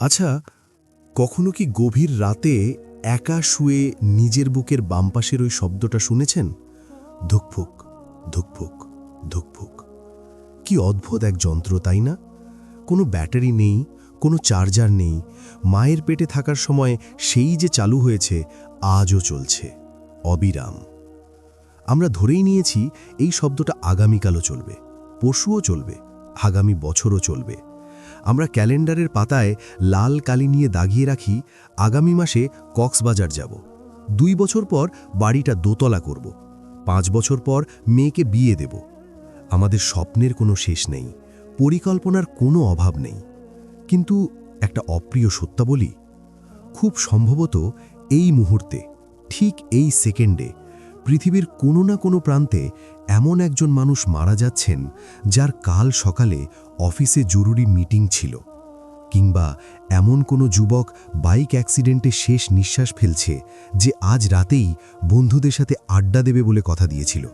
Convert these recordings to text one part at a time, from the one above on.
আচ্ছা কখনো কি গভীর রাতে একা শুয়ে নিজের বুকের বামপাশের ওই শব্দটা শুনেছেন? ধুকফুক ধুকফুক ধুকফুক। কি অদ্ভুত এক যন্ত্র, তাই না? কোনো ব্যাটারি নেই, কোনো চার্জার নেই, মায়ের পেটে থাকার সময় সেই যে চালু হয়েছে, আজও চলছে। অবিরাম। আমরা ধরেই নিয়েছি এই শব্দটা আগামীকালও চলবে পশুও চলবে, আগামী বছরও চলবে। আমরা ক্যালেন্ডারের পাতায় লাল কালি নিয়ে দাগিয়ে রাখি, আগামী মাসে কক্সবাজার যাব। দুই বছর পর বাড়িটা দোতলা করব। পাঁচ বছর পর মেয়েকে বিয়ে দেব। আমাদের স্বপ্নের কোনো শেষ নেই, পরিকল্পনার কোনো অভাব নেই। কিন্তু একটা অপ্রিয় সত্য বলি, খুব সম্ভবত এই মুহূর্তে, ঠিক এই সেকেন্ডে, পৃথিবীর কোনো না কোনো প্রান্তে এমন একজন মানুষ মারা যাচ্ছেন যার কাল সকালে অফিসে জরুরি মিটিং ছিল, কিংবা এমন কোনো যুবক বাইক অ্যাক্সিডেন্টে শেষ নিঃশ্বাস ফেলছে যে আজ রাতেই বন্ধুদের সাথে আড্ডা দেবে বলে কথা দিয়েছিল।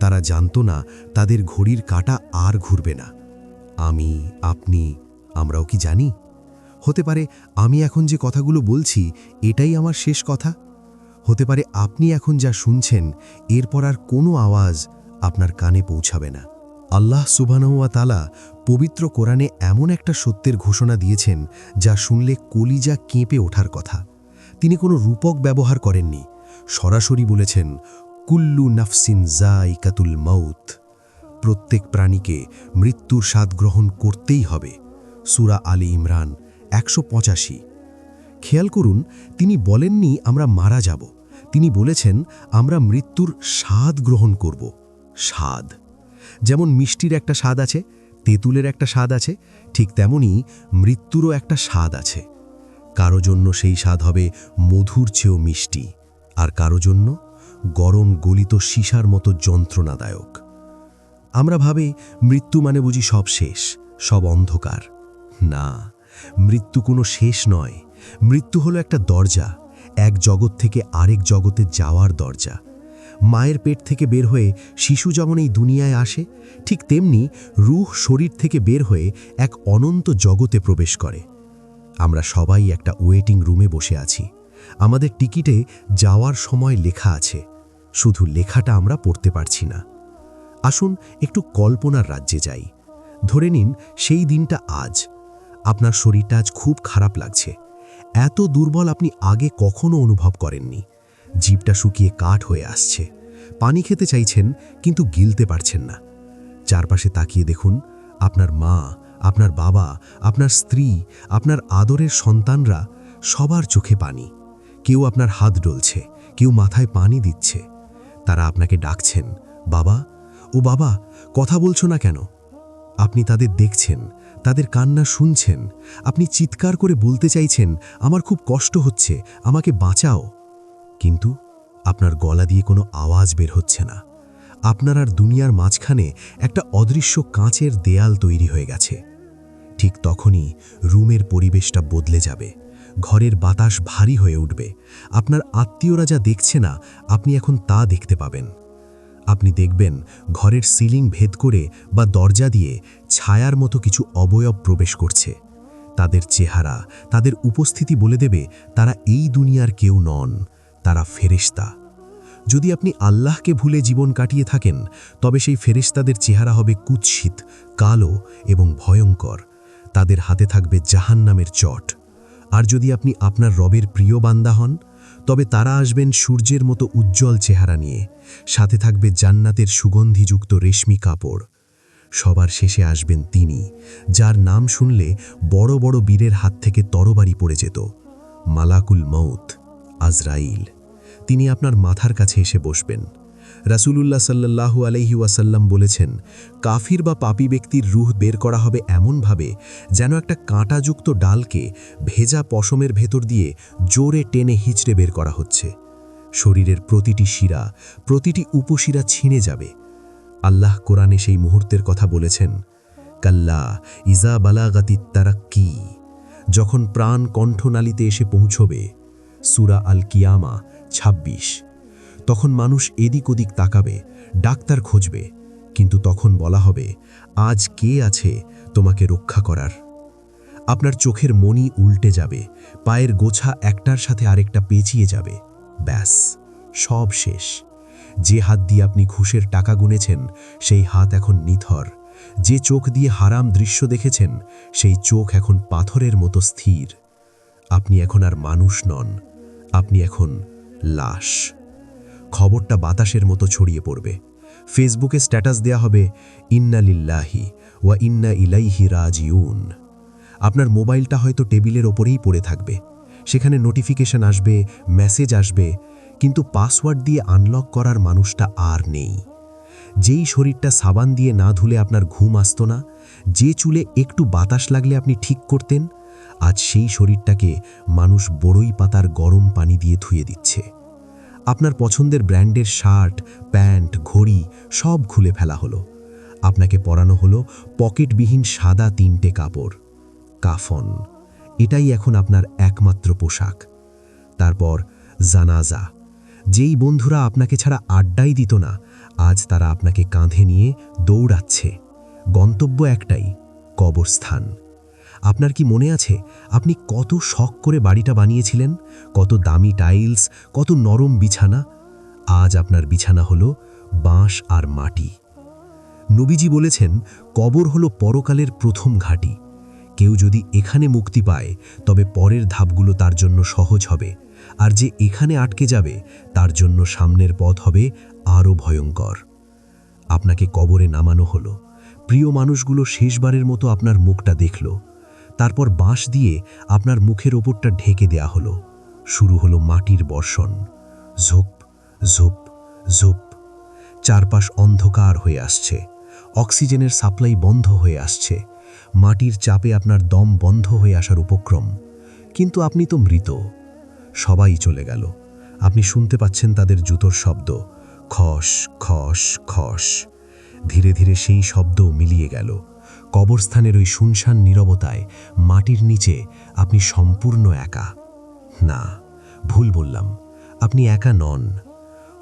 তারা জানত না তাদের ঘড়ির কাঁটা আর ঘুরবে না। আমি, আপনি, আমরাও কি জানি? হতে পারে আমি এখন যে কথাগুলো বলছি এটাই আমার শেষ কথা? হতে পারে আপনি এখন যা শুনছেন এরপর আর কোনো আওয়াজ আপনার কানে পৌঁছাবে না। আল্লাহ সুবানহুয়া তালা পবিত্র কোরআনে এমন একটা সত্যের ঘোষণা দিয়েছেন, যা শুনলে কলিজা কেঁপে ওঠার কথা। তিনি কোনো রূপক ব্যবহার করেননি। সরাসরি বলেছেন, কুল্লু নাফসিন জাইকাতুল মৌত প্রত্যেক প্রাণীকে মৃত্যুর স্বাদ গ্রহণ করতেই হবে। সুরা আলী ইমরান, একশো পঁচাশি। খেয়াল করুন, তিনি বলেননি, আমরা মারা যাব। তিনি বলেছেন, আমরা মৃত্যুর স্বাদ গ্রহণ করব। স্বাদ। যেমন মিষ্টির একটা স্বাদ আছে, তেঁতুলের একটা স্বাদ আছে, ঠিক তেমনি মৃত্যুরও একটা স্বাদ আছে। কারও জন্য সেই স্বাদ হবে মধুর চেয়েও মিষ্টি, আর কারও জন্য গরম গলিত সীসার মতো যন্ত্রণাদায়ক। আমরা ভাবে মৃত্যু মানে বুঝি সব শেষ, সব অন্ধকার। না, মৃত্যু কোনো শেষ নয়। মৃত্যু হলো একটা দরজা, এক জগৎ থেকে আরেক জগতে যাওয়ার দরজা। মায়ের পেট থেকে বের হয়ে শিশু যেমন এই দুনিয়ায় আসে, ঠিক তেমনি রুহ শরীর থেকে বের হয়ে এক অনন্ত জগতে প্রবেশ করে। আমরা সবাই একটা ওয়েটিং রুমে বসে আছি। আমাদের টিকিটে যাওয়ার সময় লেখা আছে, শুধু লেখাটা আমরা পড়তে পারছি না। আসুন একটু কল্পনার রাজ্যে যাই। ধরে নিন সেই দিনটা আজ। আপনার শরীরটা আজ খুব খারাপ লাগছে। এত দুর্বল আপনি আগে কখনো অনুভব করেননি। জিভটা শুকিয়ে কাঠ হয়ে আসছে। পানি খেতে চাইছেন, কিন্তু গিলতে পারছেন না। চারপাশে তাকিয়ে দেখুন, আপনার মা, আপনার বাবা, আপনার স্ত্রী, আপনার আদরের সন্তানরা সবার চোখে পানি। কেউ আপনার হাত ডলছে, কেউ মাথায় পানি দিচ্ছে। তারা আপনাকে ডাকছেন, বাবা, ও বাবা, কথা বলছো না কেন? আপনি তাদের দেখছেন, তাদের কান্না শুনছেন, আপনি চিৎকার করে বলতে চাইছেন, আমার খুব কষ্ট হচ্ছে, আমাকে বাঁচাও। কিন্তু আপনার গলা দিয়ে কোনো আওয়াজ বের হচ্ছে না। আপনার আর দুনিয়ার মাঝখানে একটা অদৃশ্য কাঁচের দেয়াল তৈরি হয়ে গেছে। ঠিক তখনই রুমের পরিবেশটা বদলে যাবে। ঘরের বাতাস ভারী হয়ে উঠবে। আপনার আত্মীয়রা যা দেখছে না, আপনি এখন তা দেখতে পাবেন। আপনি দেখবেন ঘরের সিলিং ভেদ করে বা দরজা দিয়ে ছায়ার মতো কিছু অবয়ব প্রবেশ করছে। তাদের চেহারা, তাদের উপস্থিতি বলে দেবে তারা এই দুনিয়ার কেউ নন। তারা ফেরেশতা। যদি আপনি আল্লাহকে ভুলে জীবন কাটিয়ে থাকেন, তবে সেই ফেরেশতাদের চেহারা হবে কুৎসিত, কালো এবং ভয়ঙ্কর। তাদের হাতে থাকবে জাহান্নামের চট। আর যদি আপনি আপনার রবের প্রিয় বান্দা হন, তবে তারা আসবেন সূর্যের মতো উজ্জ্বল চেহারা নিয়ে। সাথে থাকবে জান্নাতের সুগন্ধিযুক্ত রেশমি কাপড়। সবার শেষে আসবেন তিনি, যার নাম শুনলে বড় বড় বীরের হাত থেকে তরবারি পড়ে যেত। মালাকুল মৌত আজরাইল। তিনি আপনার মাথার কাছে এসে বসবেন। রাসূলুল্লাহ সাল্লাল্লাহু আলাইহি ওয়াসাল্লাম বলেছেন, কাফির বা পাপী ব্যক্তির রুহ বের করা হবে এমনভাবে যেন একটা কাঁটাযুক্ত ডালকে ভেজা পশমের ভেতর দিয়ে জোরে টেনে হিচড়ে বের করা হচ্ছে। শরীরের প্রতিটি শিরা, প্রতিটি উপশিরা ছিঁড়ে যাবে। আল্লাহ কোরআনে সেই মুহূর্তের কথা বলেছেন, কাল্লা ইজা বালাগাতি কি যখন প্রাণ কণ্ঠনালীতে এসে পৌঁছবে সুরা আল কিয়ামা ২৬ তখন মানুষ এদিক ওদিক তাকাবে, ডাক্তার খুঁজবে, কিন্তু তখন বলা হবে, আজ কে আছে তোমাকে রক্ষা করার? আপনার চোখের মনি উল্টে যাবে, পায়ের গোছা একটার সাথে আরেকটা পেঁচিয়ে যাবে, ব্যাস, সব শেষ। যে হাত দিয়ে আপনি ঘুষের টাকা গুনেছেন, সেই হাত এখন নিথর। যে চোখ দিয়ে হারাম দৃশ্য দেখেছেন, সেই চোখ এখন পাথরের মতো স্থির। আপনি এখন আর মানুষ নন আপনি এখন লাশ। খবরটা বাতাসের মতো ছড়িয়ে পড়বে। ফেসবুকে স্ট্যাটাস দেয়া হবে, ইন্না লিল্লাহি ওয়া ইন্না ইলাইহি রাজিউন। আপনার মোবাইলটা হয়তো টেবিলের ওপরেই পড়ে থাকবে। সেখানে নোটিফিকেশন আসবে, মেসেজ আসবে, কিন্তু পাসওয়ার্ড দিয়ে আনলক করার মানুষটা আর নেই। যেই শরীরটা সাবান দিয়ে না ধুলে আপনার ঘুম আসত না, যে চুলে একটু বাতাস লাগলে আপনি ঠিক করতেন আজ সেই শরীরটাকে মানুষ বড়ই পাতার গরম পানি দিয়ে ধুয়ে দিচ্ছে। আপনার পছন্দের ব্র্যান্ডের শার্ট, প্যান্ট, ঘড়ি সব খুলে ফেলা হলো। আপনাকে পরানো হলো পকেটবিহীন সাদা তিনটে কাপড়। কাফন, এটাই এখন আপনার একমাত্র পোশাক। তারপর জানাজা। যেই বন্ধুরা আপনাকে ছাড়া আড্ডাই দিত না, আজ তারা আপনাকে কাঁধে নিয়ে দৌড়াচ্ছে। গন্তব্য একটাই, কবরস্থান। আপনার কি মনে আছে আপনি কত শখ করে বাড়িটা বানিয়েছিলেন? কত দামি টাইলস, কত নরম বিছানা? আজ আপনার বিছানা হলো বাঁশ আর মাটি। নবীজি বলেছেন, কবর হলো পরকালের প্রথম ঘাঁটি। কেউ যদি এখানে মুক্তি পায়, তবে পরের ধাপগুলো তার জন্য সহজ হবে। আর যে এখানে আটকে যাবে, তার জন্য সামনের পথ হবে আরও ভয়ঙ্কর। আপনাকে কবরে নামানো হলো। প্রিয় মানুষগুলো শেষবারের মতো আপনার মুখটা দেখল। তারপর বাঁশ দিয়ে আপনার মুখের ওপরটা ঢেকে দেয়া হলো। শুরু হলো মাটির বর্ষণ। ঝোপ ঝোপ ঝোপ। চারপাশ অন্ধকার হয়ে আসছে। অক্সিজেনের সাপ্লাই বন্ধ হয়ে আসছে। মাটির চাপে আপনার দম বন্ধ হয়ে আসার উপক্রম। কিন্তু আপনি তো মৃত। সবাই চলে গেল। আপনি শুনতে পাচ্ছেন তাদের জুতোর শব্দ। খস খস খস। ধীরে ধীরে সেই শব্দ মিলিয়ে গেল। কবরস্থানের ওই শুনশান নীরবতায় মাটির নিচে আপনি সম্পূর্ণ একা। না, ভুল বললাম, আপনি একা নন।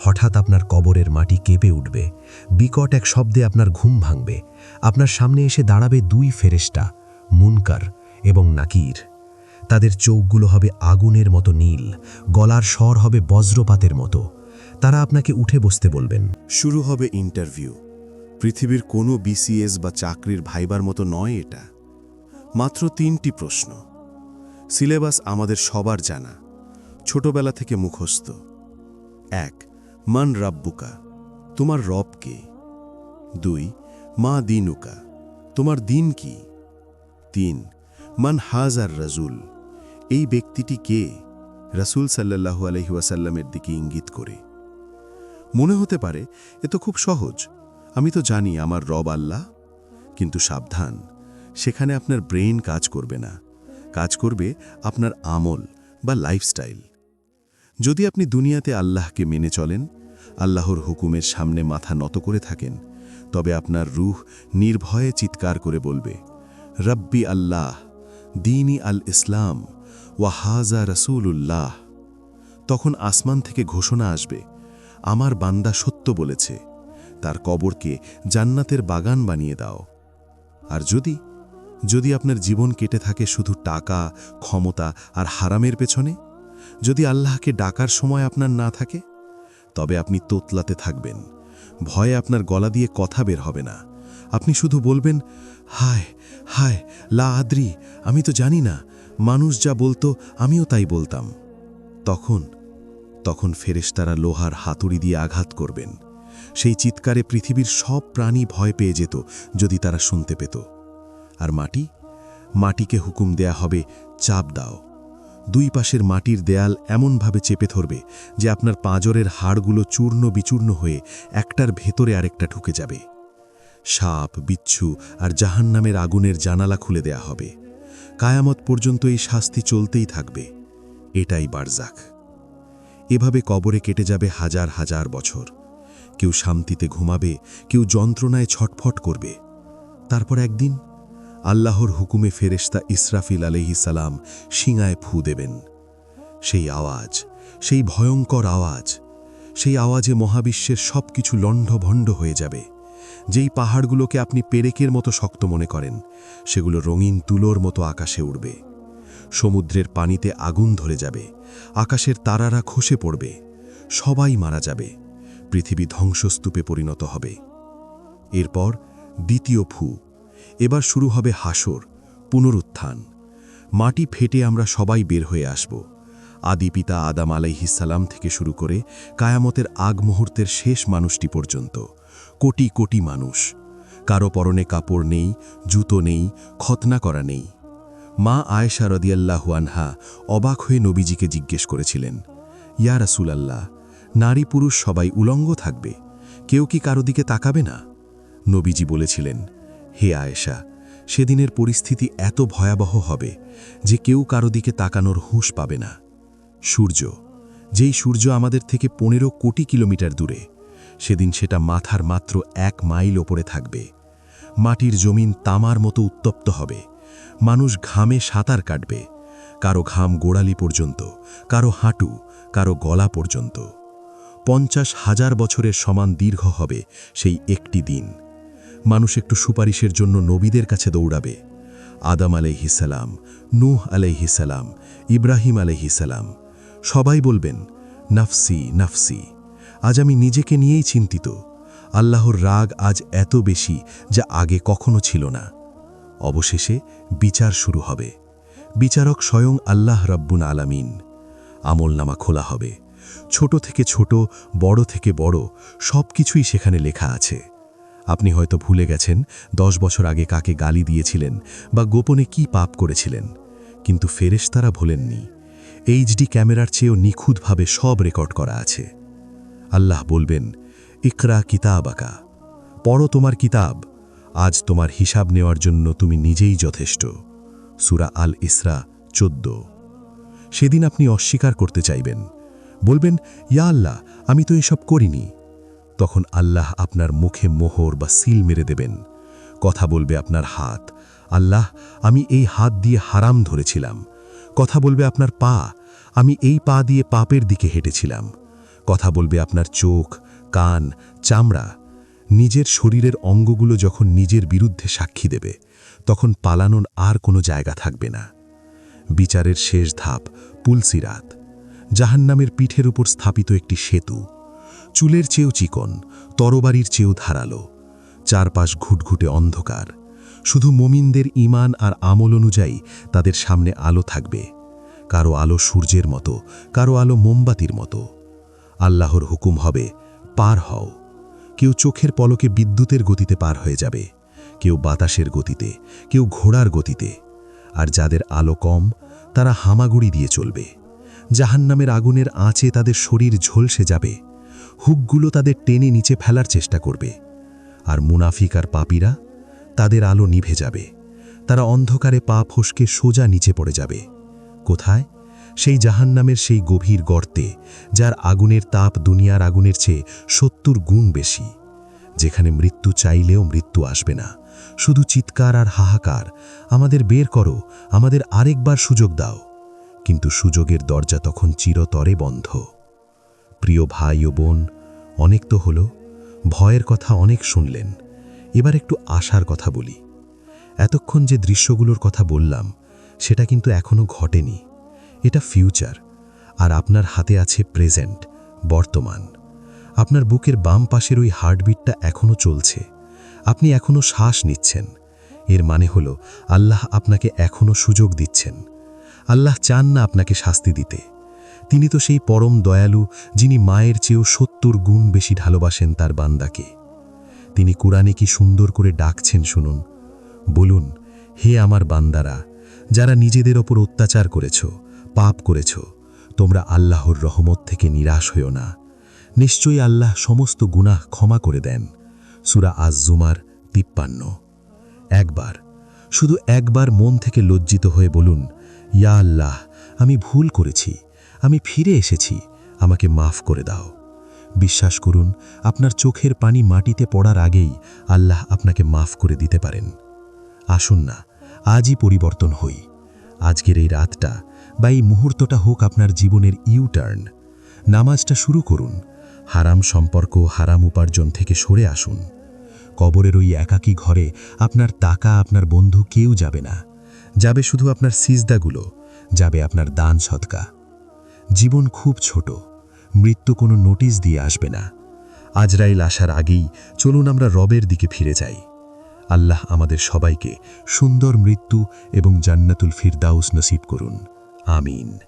হঠাৎ আপনার কবরের মাটি কেঁপে উঠবে, বিকট এক শব্দে আপনার ঘুম ভাঙবে, আপনার সামনে এসে দাঁড়াবে দুই ফেরেস্টা মুনকার এবং নাকির। তাদের চোখগুলো হবে আগুনের মতো নীল, গলার স্বর হবে বজ্রপাতের মতো। তারা আপনাকে উঠে বসতে বলবেন। শুরু হবে ইন্টারভিউ। পৃথিবীর কোনো বিসিএস বা চাকরির ভাইবার মতো নয় এটা। মাত্র তিনটি প্রশ্ন। সিলেবাস আমাদের সবার জানা। ছোটবেলা থেকে মুখস্থ। এক, মান রাব্বুকা। তোমার রব কে? দুই, মা দিনুকা। তোমার দিন কি? তিন, মান হাজার রাজুল। এই ব্যক্তিটি কে? রাসুল সাল্লাল্লাহু আলহি ওয়াসাল্লামের দিকে ইঙ্গিত করে। মনে হতে পারে, এ তো খুব সহজ। আমি তো জানি আমার রব আল্লাহ, কিন্তু সাবধান, সেখানে আপনার ব্রেন কাজ করবে না। কাজ করবে আপনার আমল বা লাইফস্টাইল। যদি আপনি দুনিয়াতে আল্লাহকে মেনে চলেন, আল্লাহর হুকুমের সামনে মাথা নত করে থাকেন, তবে আপনার রুহ নির্ভয়ে চিৎকার করে বলবে, রব্বি আল্লাহ, দিনী আল ইসলাম ওয়াহাজা রসুল্লাহ তখন আসমান থেকে ঘোষণা আসবে, আমার বান্দা সত্য বলেছে। তার কবরকে জান্নাতের বাগান বানিয়ে দাও। আর যদি যদি আপনার জীবন কেটে থাকে শুধু টাকা, ক্ষমতা আর হারামের পেছনে, যদি আল্লাহকে ডাকার সময় আপনার না থাকে, তবে আপনি তোতলাতে থাকবেন। ভয়ে আপনার গলা দিয়ে কথা বের হবে না। আপনি শুধু বলবেন, হায় হায়, লা আদ্রি, আমি তো জানি না, মানুষ যা বলতো আমিও তাই বলতাম। তখন তখন ফেরেশতারা লোহার হাতুড়ি দিয়ে আঘাত করবেন। সেই চিৎকারে পৃথিবীর সব প্রাণী ভয় পেয়ে যেত, যদি তারা শুনতে পেত। আর মাটি? মাটিকে হুকুম দেয়া হবে, চাপ দাও। দুই পাশের মাটির দেয়াল এমনভাবে চেপে ধরবে যে আপনার পাঁজরের হাড়গুলো চূর্ণ বিচূর্ণ হয়ে একটার ভেতরে আরেকটা ঢুকে যাবে। সাপ, বিচ্ছু আর জাহান্নামের আগুনের জানালা খুলে দেয়া হবে। কায়ামত পর্যন্ত এই শাস্তি চলতেই থাকবে। এটাই বারজাক। এভাবে কবরে কেটে যাবে হাজার হাজার বছর। কেউ শান্তিতে ঘুমাবে, কেউ যন্ত্রণায় ছটফট করবে। তারপর একদিন আল্লাহর হুকুমে ফেরেশতা ইসরাফিল আলহি সালাম শিঙায় ফু দেবেন। সেই আওয়াজ, সেই ভয়ঙ্কর আওয়াজ, সেই আওয়াজে মহাবিশ্বের সব কিছু লণ্ডভণ্ড হয়ে যাবে। যেই পাহাড়গুলোকে আপনি পেরেকের মতো শক্ত মনে করেন, সেগুলো রঙিন তুলোর মতো আকাশে উড়বে। সমুদ্রের পানিতে আগুন ধরে যাবে, আকাশের তারারা খসে পড়বে, সবাই মারা যাবে। পৃথিবী ধ্বংসস্তূপে পরিণত হবে। এরপর দ্বিতীয় ফু। এবার শুরু হবে হাসর, পুনরুত্থান। মাটি ফেটে আমরা সবাই বের হয়ে আসব। আদি পিতা আদাম আলাইহিসালাম থেকে শুরু করে কায়ামতের আগ মুহূর্তের শেষ মানুষটি পর্যন্ত। কোটি কোটি মানুষ। কারও পরনে কাপড় নেই, জুতো নেই খতনা করা নেই। মা আয়েশা রদিয়াল্লাহু আনহা অবাক হয়ে নবীজিকে জিজ্ঞেস করেছিলেন, ইয়া রাসূলাল্লাহ নারী পুরুষ সবাই উলঙ্গ থাকবে, কেউ কি কারও দিকে তাকাবে না? নবীজি বলেছিলেন, হে আয়েশা, সেদিনের পরিস্থিতি এত ভয়াবহ হবে যে কেউ কারও দিকে তাকানোর হুঁশ পাবে না। সূর্য, যেই সূর্য আমাদের থেকে পনেরো কোটি কিলোমিটার দূরে, সেদিন সেটা মাথার মাত্র এক মাইল ওপরে থাকবে। মাটির জমিন তামার মতো উত্তপ্ত হবে, মানুষ ঘামে সাঁতার কাটবে, কারও ঘাম গোড়ালি পর্যন্ত, কারও হাঁটু, কারও গলা পর্যন্ত। পঞ্চাশ হাজার বছরের সমান দীর্ঘ হবে সেই একটি দিন। মানুষ একটু সুপারিশের জন্য নবীদের কাছে দৌড়াবে। আদাম আলাইহিসালাম নূহ আলাইহিসালাম ইব্রাহিম আলাইহিসালাম সবাই বলবেন, নাফসি নাফসি। আজ আমি নিজেকে নিয়েই চিন্তিত। আল্লাহর রাগ আজ এত বেশি যা আগে কখনো ছিল না। অবশেষে বিচার শুরু হবে। বিচারক স্বয়ং আল্লাহ রব্বুন আলামিন। আমলনামা খোলা হবে। ছোট থেকে ছোট, বড় থেকে বড় সব কিছুই সেখানে লেখা আছে। আপনি হয়তো ভুলে গেছেন, দশ বছর আগে কাকে গালি দিয়েছিলেন বা গোপনে কি পাপ করেছিলেন। কিন্তু ফেরেশতারা ভোলেননি। এইচডি ক্যামেরার চেয়েও নিখুঁতভাবে সব রেকর্ড করা আছে। আল্লাহ বলবেন, ইকরা কিতাবাকা। পড়ো তোমার কিতাব। আজ তোমার হিসাব নেওয়ার জন্য তুমি নিজেই যথেষ্ট। সুরা আল ইসরা চোদ্দ। সেদিন আপনি অস্বীকার করতে চাইবেন। বলবেন, ইয়া আল্লাহ, আমি তো এসব করিনি। তখন আল্লাহ আপনার মুখে মোহর বা সিল মেরে দেবেন। কথা বলবে আপনার হাত। আল্লাহ, আমি এই হাত দিয়ে হারাম ধরেছিলাম। কথা বলবে আপনার পা। আমি এই পা দিয়ে পাপের দিকে হেঁটেছিলাম। কথা বলবে আপনার চোখ, কান, চামড়া। নিজের শরীরের অঙ্গগুলো যখন নিজের বিরুদ্ধে সাক্ষী দেবে, তখন পালানোর আর কোনো জায়গা থাকবে না। বিচারের শেষ ধাপ, পুলসিরাত। জাহান্নামের পিঠের উপর স্থাপিত একটি সেতু। চুলের চেয়েও চিকন, তরবারির চেয়েও ধারালো। চারপাশ ঘুটঘুটে অন্ধকার। শুধু মমিনদের ইমান আর আমল অনুযায়ী তাদের সামনে আলো থাকবে। কারও আলো সূর্যের মতো, কারও আলো মোমবাতির মতো। আল্লাহর হুকুম হবে, পার হও। কেউ চোখের পলকে বিদ্যুতের গতিতে পার হয়ে যাবে। কেউ বাতাসের গতিতে, কেউ ঘোড়ার গতিতে। আর যাদের আলো কম, তারা হামাগুড়ি দিয়ে চলবে। জাহান্নামের আগুনের আঁচে তাদের শরীর ঝলসে যাবে। হুকগুলো তাদের টেনে নিচে ফেলার চেষ্টা করবে। আর মুনাফিক আর পাপীরা তাদের আলো নিভে যাবে। তারা অন্ধকারে পা ফসকে সোজা নিচে পড়ে যাবে। কোথায়? সেই জাহান্নামের সেই গভীর গর্তে, যার আগুনের তাপ দুনিয়ার আগুনের চেয়ে সত্তর গুণ বেশি। যেখানে মৃত্যু চাইলেও মৃত্যু আসবে না। শুধু চিৎকার আর হাহাকার। আমাদের বের করো। আমাদের আরেকবার সুযোগ দাও। কিন্তু সুযোগের দরজা তখন চিরতরে বন্ধ। প্রিয় ভাই ও বোন, অনেক তো হলো, ভয়ের কথা অনেক শুনলেন। এবার একটু আশার কথা বলি। এতক্ষণ যে দৃশ্যগুলোর কথা বললাম, সেটা কিন্তু এখনও ঘটেনি। এটা ফিউচার, আর আপনার হাতে আছে প্রেজেন্ট, বর্তমান। আপনার বুকের বাম পাশের ওই হার্টবিটটা এখনও চলছে। আপনি এখনও শ্বাস নিচ্ছেন। এর মানে হল, আল্লাহ আপনাকে এখনও সুযোগ দিচ্ছেন। আল্লাহ চান না আপনাকে শাস্তি দিতে। তিনি তো সেই পরম দয়ালু যিনি মায়ের চেয়েও সত্তর গুণ বেশি ভালোবাসেন তার বান্দাকে। তিনি কোরআনে কি সুন্দর করে ডাকছেন শুনুন। বলুন, হে আমার বান্দারা, যারা নিজেদের ওপর অত্যাচার করেছ, পাপ করেছ, তোমরা আল্লাহর রহমত থেকে নিরাশ হইও না। নিশ্চয়ই আল্লাহ সমস্ত গুনাহ ক্ষমা করে দেন। সুরা আজ জুমার তিপ্পান্ন। একবার, শুধু একবার মন থেকে লজ্জিত হয়ে বলুন ইয়া আল্লাহ, আমি ভুল করেছি। আমি ফিরে এসেছি। আমাকে মাফ করে দাও। বিশ্বাস করুন, আপনার চোখের পানি মাটিতে পড়ার আগেই আল্লাহ আপনাকে মাফ করে দিতে পারেন। আসুন না, আজই পরিবর্তন হই। আজকের এই রাতটা বা এই মুহূর্তটা হোক আপনার জীবনের ইউ টার্ন নামাজটা শুরু করুন। হারাম সম্পর্ক, হারাম উপার্জন থেকে সরে আসুন। কবরের ওই একাকী ঘরে আপনার টাকা, আপনার বন্ধু কেউ যাবে না। যাবে শুধু আপনার সিজদাগুলো, যাবে আপনার দান সৎকা জীবন খুব ছোট, মৃত্যু কোনো নোটিশ দিয়ে আসবে না। আজরাইল আসার আগেই চলুন আমরা রবের দিকে ফিরে যাই। আল্লাহ আমাদের সবাইকে সুন্দর মৃত্যু এবং জান্নাতুল ফিরদাউস নসিব করুন। আমিন।